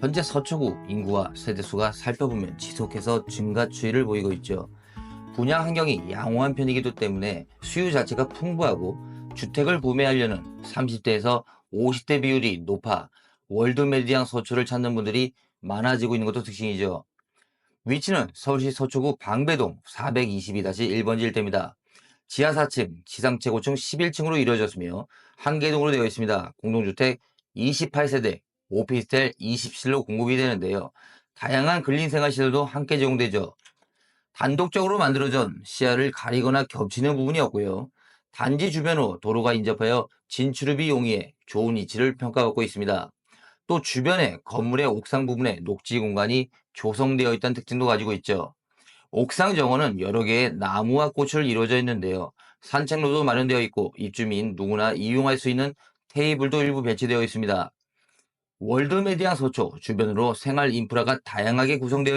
현재 서초구 인구와 세대수가 살펴보면 지속해서 증가 추이를 보이고 있죠. 분양 환경이 양호한 편이기도 때문에 수요 자체가 풍부하고 주택을 구매하려는 30대에서 50대 비율이 높아 월드 메디안 서초를 찾는 분들이 많아지고 있는 것도 특징이죠. 위치는 서울시 서초구 방배동 422-1번지 일대입니다. 지하 4층, 지상 최고층 11층으로 이루어졌으며 한 개동으로 되어 있습니다. 공동주택 28세대, 오피스텔 20실로 공급이 되는데요. 다양한 근린 생활 시설도 함께 제공되죠. 단독적으로 만들어진 시야를 가리거나 겹치는 부분이 없고요. 단지 주변으로 도로가 인접하여 진출입이 용이해 좋은 위치를 평가받고 있습니다. 또 주변에 건물의 옥상 부분에 녹지 공간이 조성되어 있다는 특징도 가지고 있죠. 옥상 정원은 여러 개의 나무와 꽃을 이루어져 있는데요. 산책로도 마련되어 있고 입주민 누구나 이용할 수 있는 테이블도 일부 배치되어 있습니다. 월드메디안 서초 주변으로 생활 인프라가 다양하게 구성되어